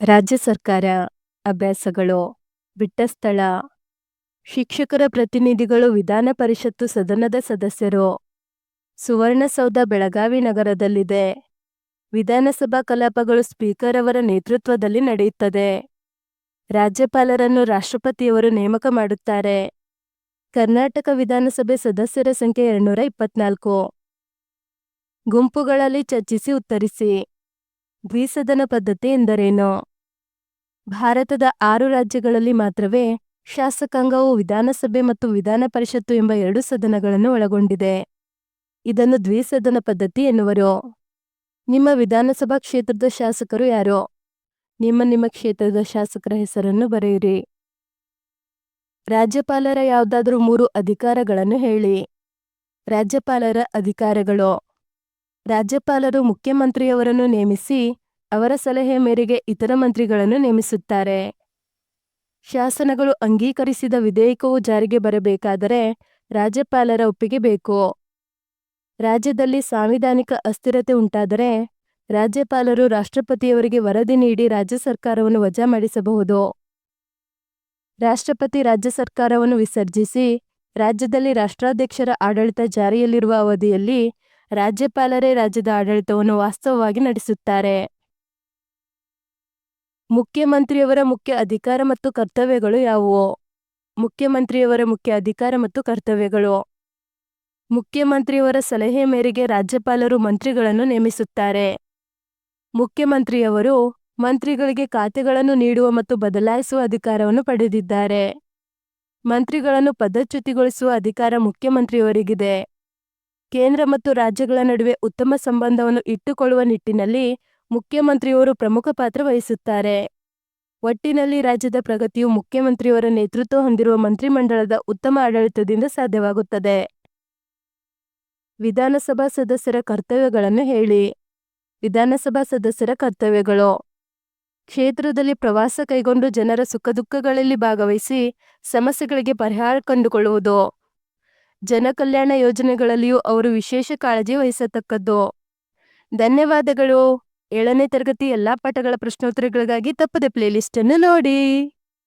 ರಾಜ್ಯ ಸರ್ಕಾರ ಅಭ್ಯಾಸಗಳು ಬಿಟ್ಟ ಸ್ಥಳ. ಶಿಕ್ಷಕರ ಪ್ರತಿನಿಧಿಗಳು ವಿಧಾನ ಪರಿಷತ್ತು ಸದನದ ಸದಸ್ಯರು. ಸುವರ್ಣಸೌಧ ಬೆಳಗಾವಿ ನಗರದಲ್ಲಿದೆ. ವಿಧಾನಸಭಾ ಕಲಾಪಗಳು ಸ್ಪೀಕರ್ ಅವರ ನೇತೃತ್ವದಲ್ಲಿ ನಡೆಯುತ್ತದೆ. ರಾಜ್ಯಪಾಲರನ್ನು ರಾಷ್ಟ್ರಪತಿಯವರು ನೇಮಕ ಮಾಡುತ್ತಾರೆ. ಕರ್ನಾಟಕ ವಿಧಾನಸಭೆ ಸದಸ್ಯರ ಸಂಖ್ಯೆ ಎರಡ್ನೂರ ಇಪ್ಪತ್ನಾಲ್ಕು. ಗುಂಪುಗಳಲ್ಲಿ ಚರ್ಚಿಸಿ ಉತ್ತರಿಸಿ. ದ್ವಿಸದನ ಪದ್ಧತಿ ಎಂದರೇನು? ಭಾರತದ ಆರು ರಾಜ್ಯಗಳಲ್ಲಿ ಮಾತ್ರವೇ ಶಾಸಕಾಂಗವು ವಿಧಾನಸಭೆ ಮತ್ತು ವಿಧಾನ ಪರಿಷತ್ತು ಎಂಬ ಎರಡು ಸದನಗಳನ್ನು ಒಳಗೊಂಡಿದೆ. ಇದನ್ನು ದ್ವಿಸದನ ಪದ್ಧತಿ ಎನ್ನುವರು. ನಿಮ್ಮ ವಿಧಾನಸಭಾ ಕ್ಷೇತ್ರದ ಶಾಸಕರು ಯಾರು? ನಿಮ್ಮ ನಿಮ್ಮ ಕ್ಷೇತ್ರದ ಶಾಸಕರ ಹೆಸರನ್ನು ಬರೆಯಿರಿ. ರಾಜ್ಯಪಾಲರ ಯಾವುದಾದರೂ ಮೂರು ಅಧಿಕಾರಗಳನ್ನು ಹೇಳಿ. ರಾಜ್ಯಪಾಲರ ಅಧಿಕಾರಗಳು. ರಾಜ್ಯಪಾಲರು ಮುಖ್ಯಮಂತ್ರಿಯವರನ್ನು ನೇಮಿಸಿ ಅವರ ಸಲಹೆ ಮೇರೆಗೆ ಇತರ ಮಂತ್ರಿಗಳನ್ನು ನೇಮಿಸುತ್ತಾರೆ. ಶಾಸನಗಳು ಅಂಗೀಕರಿಸಿದ ವಿಧೇಯಕವು ಜಾರಿಗೆ ಬರಬೇಕಾದರೆ ರಾಜ್ಯಪಾಲರ ಒಪ್ಪಿಗೆ ಬೇಕು. ರಾಜ್ಯದಲ್ಲಿ ಸಾಂವಿಧಾನಿಕ ಅಸ್ಥಿರತೆ ಉಂಟಾದರೆ ರಾಜ್ಯಪಾಲರು ರಾಷ್ಟ್ರಪತಿಯವರಿಗೆ ವರದಿ ನೀಡಿ ರಾಜ್ಯ ಸರ್ಕಾರವನ್ನು ವಜಾ ಮಾಡಿಸಬಹುದು. ರಾಷ್ಟ್ರಪತಿ ರಾಜ್ಯ ಸರ್ಕಾರವನ್ನು ವಿಸರ್ಜಿಸಿ ರಾಜ್ಯದಲ್ಲಿ ರಾಷ್ಟ್ರಾಧ್ಯಕ್ಷರ ಆಡಳಿತ ಜಾರಿಯಲ್ಲಿರುವ ಅವಧಿಯಲ್ಲಿ ರಾಜ್ಯಪಾಲರೇ ರಾಜ್ಯದ ಆಡಳಿತವನ್ನು ವಾಸ್ತವವಾಗಿ ನಡೆಸುತ್ತಾರೆ. ಮುಖ್ಯಮಂತ್ರಿಯವರ ಮುಖ್ಯ ಅಧಿಕಾರ ಮತ್ತು ಕರ್ತವ್ಯಗಳು ಯಾವುವು? ಮುಖ್ಯಮಂತ್ರಿಯವರ ಮುಖ್ಯ ಅಧಿಕಾರ ಮತ್ತು ಕರ್ತವ್ಯಗಳು. ಮುಖ್ಯಮಂತ್ರಿಯವರ ಸಲಹೆ ಮೇರೆಗೆ ರಾಜ್ಯಪಾಲರು ಮಂತ್ರಿಗಳನ್ನು ನೇಮಿಸುತ್ತಾರೆ. ಮುಖ್ಯಮಂತ್ರಿಯವರು ಮಂತ್ರಿಗಳಿಗೆ ಖಾತೆಗಳನ್ನು ನೀಡುವ ಮತ್ತು ಬದಲಾಯಿಸುವ ಅಧಿಕಾರವನ್ನು ಪಡೆದಿದ್ದಾರೆ. ಮಂತ್ರಿಗಳನ್ನು ಪದಚ್ಯುತಿಗೊಳಿಸುವ ಅಧಿಕಾರ ಮುಖ್ಯಮಂತ್ರಿಯವರಿಗಿದೆ. ಕೇಂದ್ರ ಮತ್ತು ರಾಜ್ಯಗಳ ನಡುವೆ ಉತ್ತಮ ಸಂಬಂಧವನ್ನು ಇಟ್ಟುಕೊಳ್ಳುವ ನಿಟ್ಟಿನಲ್ಲಿ ಮುಖ್ಯಮಂತ್ರಿಯವರು ಪ್ರಮುಖ ಪಾತ್ರ ವಹಿಸುತ್ತಾರೆ. ಒಟ್ಟಿನಲ್ಲಿ ರಾಜ್ಯದ ಪ್ರಗತಿಯು ಮುಖ್ಯಮಂತ್ರಿಯವರ ನೇತೃತ್ವ ಹೊಂದಿರುವ ಮಂತ್ರಿಮಂಡಲದ ಉತ್ತಮ ಆಡಳಿತದಿಂದ ಸಾಧ್ಯವಾಗುತ್ತದೆ. ವಿಧಾನಸಭಾ ಸದಸ್ಯರ ಕರ್ತವ್ಯಗಳನ್ನು ಹೇಳಿ. ವಿಧಾನಸಭಾ ಸದಸ್ಯರ ಕರ್ತವ್ಯಗಳು. ಕ್ಷೇತ್ರದಲ್ಲಿ ಪ್ರವಾಸ ಕೈಗೊಂಡು ಜನರ ಸುಖ ದುಃಖಗಳಲ್ಲಿ ಭಾಗವಹಿಸಿ ಸಮಸ್ಯೆಗಳಿಗೆ ಪರಿಹಾರ ಕಂಡುಕೊಳ್ಳುವುದು. ಜನಕಲ್ಯಾಣ ಯೋಜನೆಗಳಲ್ಲಿಯೂ ಅವರು ವಿಶೇಷ ಕಾಳಜಿ ವಹಿಸತಕ್ಕದ್ದು. ಧನ್ಯವಾದಗಳು. ಏಳನೇ ತರಗತಿ ಎಲ್ಲಾ ಪಾಠಗಳ ಪ್ರಶ್ನೋತ್ತರಗಳಿಗಾಗಿ ತಪ್ಪದೆ ಪ್ಲೇಲಿಸ್ಟ್ ಅನ್ನು ನೋಡಿ.